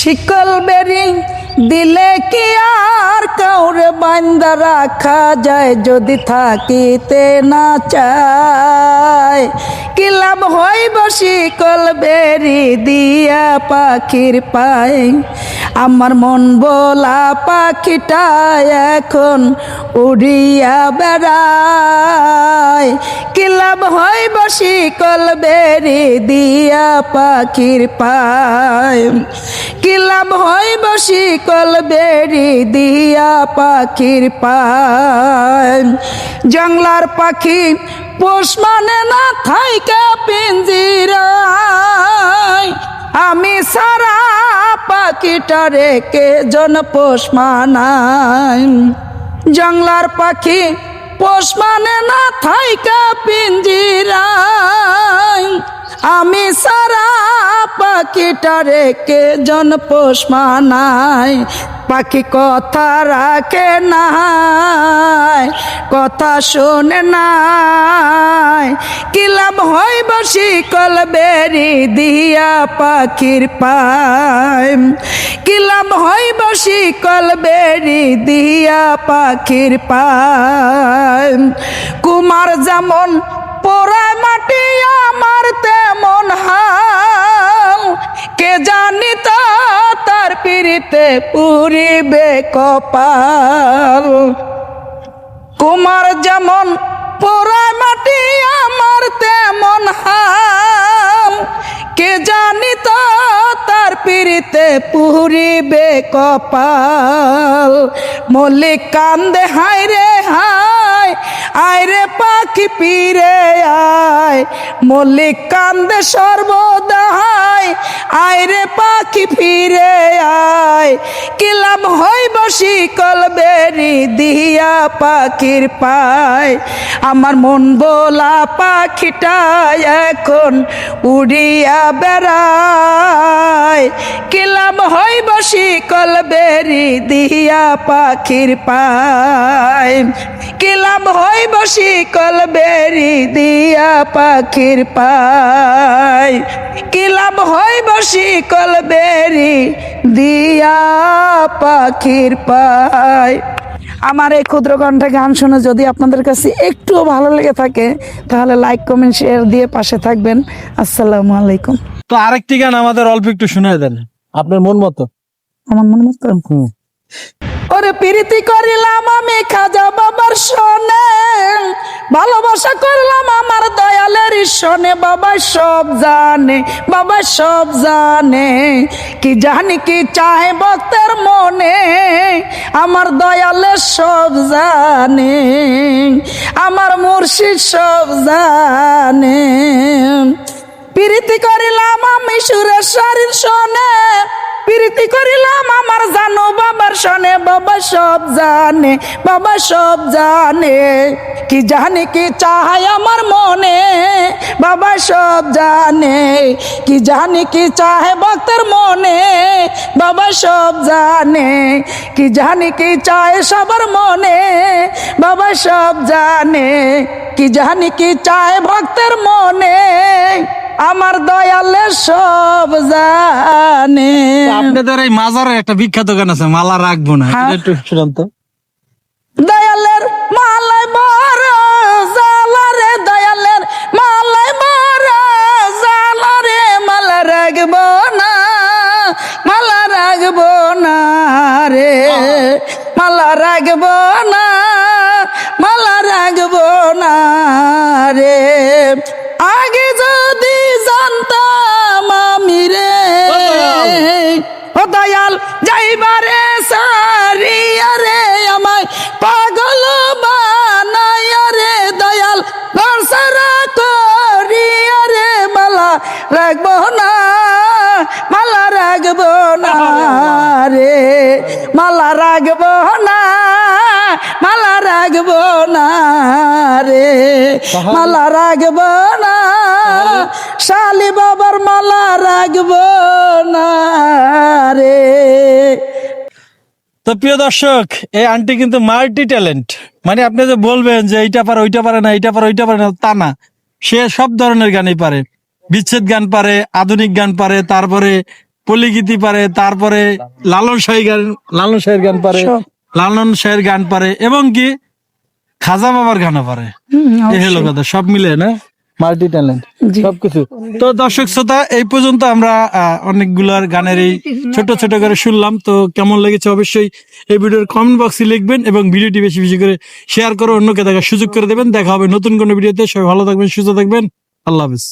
শিকল বেরি দিলে কি আর কাউরে বান্দা রাখা যায়? যদি থাকিতে না চায়, কি লাভ হইব শিকল বেরি দিয়া পাখির পায়? আমার মন বলা পাখিটা এখন উড়িয়া বেড়ায়। কি হয় বসি শিকল বেরি দিয়া পাখির পায়। কি লাভ হইব শিকল বেরি দিয়া পাখির পায়। জংলার পাখি পোষ মানে না থাইকা পিঞ্জিরায় পাখিটা রেখে জন পোষ জংলার পাখি পোষ মানে না থাইকা পিঞ্জিরায়। আমি সারা পাখিটা রেখে জন পোষ মানায়। পাখি কথা রাখে নাই, কথা শোনে নাই। কি লাভ বসি শিকল বেরি দিয়া পাখির পায়? কি লাভ হইব শিকল বেরি দিয়া পাখির পায়? কুমার যেমন পোড়ায় মাটি, আমার তেমন হাল। কে জানি তো পুরিবে কপাল। কুমার যেমন পোড়ায় মাটি, আমার তেমন হাল কে জানি তো তার পিড়িতে পুরিবে কপাল। মল্লিক কান্দে হায় রে হায় আয় রে পাখি পিরে মল্লিক কান্দে সর্বদাই। আয় রে পাখি ফিরে আয়। কিলাম হইব শিকল বেরি দিয়া পাখির পায়। আমার মন বোলা পাখিটা এখন উড়িয়া বেড়ায়। কিলাম হইব শিকল বেরি দিয়া পাখির পায়। কিলাম হইব শিকল বেরি দিয়া পাখির পায়। কিলাম হইব শিকল বেরি দিয়া পাখির পায়। আমার এই ক্ষুদ্র কণ্ঠে গান শুনে যদি আপনাদের কাছে একটুও ভালো লেগে থাকে, তাহলে লাইক কমেন্ট শেয়ার দিয়ে পাশে থাকবেন। আসসালামু আলাইকুম। তো আরেকটি গান আমাদের অল্প একটু শুনে দেন। আপনার মন মতো। আমার মনে মতো? ওরে প্রীতি করিলাম আমি খাজা বাবার সনে ভালোবাসা করলাম আমার দয়ালের সনে বাবা সব জানে বাবা সব জানে কি জানি কি চাহে ভক্তের মনে আমার দয়ালের সব জানে আমার মুর্শিদ সব জানে। প্রীতি করিলাম আমি সুরেশ্বরীর সনে প্রীতি করিলাম আমার জানো বাবার সনে বাবা সব জানে, বাবা সব জানে। কি জানে, কি চাহাই আমার মনে, বাবা সব জানে। কি জানে, কি চাহে ভক্তের মনে, বাবা সব জানে। কি জানে, কি চায় সবার মনে, বাবা সব জানে। কি জানি, কি চায় ভক্তের মনে। আমার দয়ালে সব জানে। আপনাদের এই মাজারের একটা বিখ্যাত গান আছে মালা রাখব না। হ্যাঁ। একটু শুনান তো। দয়ালের মালাই বড় জালা রে দয়ালের মালাই বড় জালা রে মালা রাখব না মালা রাখব না রে মালা রাখব না ও দয়াল যাইবারে সারিয়া রে আমায় পাগল বানাইয়া রে দয়াল দর্শরা করিয়া রে মালা রাখব না মালা রাখব না রে মালা রাখব না মালা রাখব না রে মালা রাখব না শালি বাবার মালা রাখব না রে। তো প্রিয় দর্শক এই আন্টি কিন্তু মাল্টি ট্যালেন্ট মানে আপনি যে বলবেন যে এইটা পারে ওইটা পারে না এইটা পারে ওইটা পারে না তা না। সে সব ধরনের গানই পারে। বিচ্ছেদ গান পারে আধুনিক গান পারে তারপরে পলিগীতি পারে তারপরে লালন শাহী গান লালন শাহের গান পারে লালন শাহের গান পারে এবং কি খাজা বাবার গানও পারে। হলো কথা সব মিলে না? মাল্টি ট্যালেন্ট সবকিছু। তো দর্শক শ্রোতা এই পর্যন্ত আমরা আহ, অনেকগুলার গানের এই ছোট ছোট করে শুনলাম। তো কেমন লেগেছে অবশ্যই এই ভিডিওর কমেন্ট বক্সে লিখবেন এবং ভিডিওটি বেশি বেশি করে শেয়ার করে অন্যকে দেখার সুযোগ করে দেবেন। দেখা হবে নতুন কোনো ভিডিওতে। সবাই ভালো থাকবেন সুস্থ থাকবেন। আল্লাহ হাফিজ।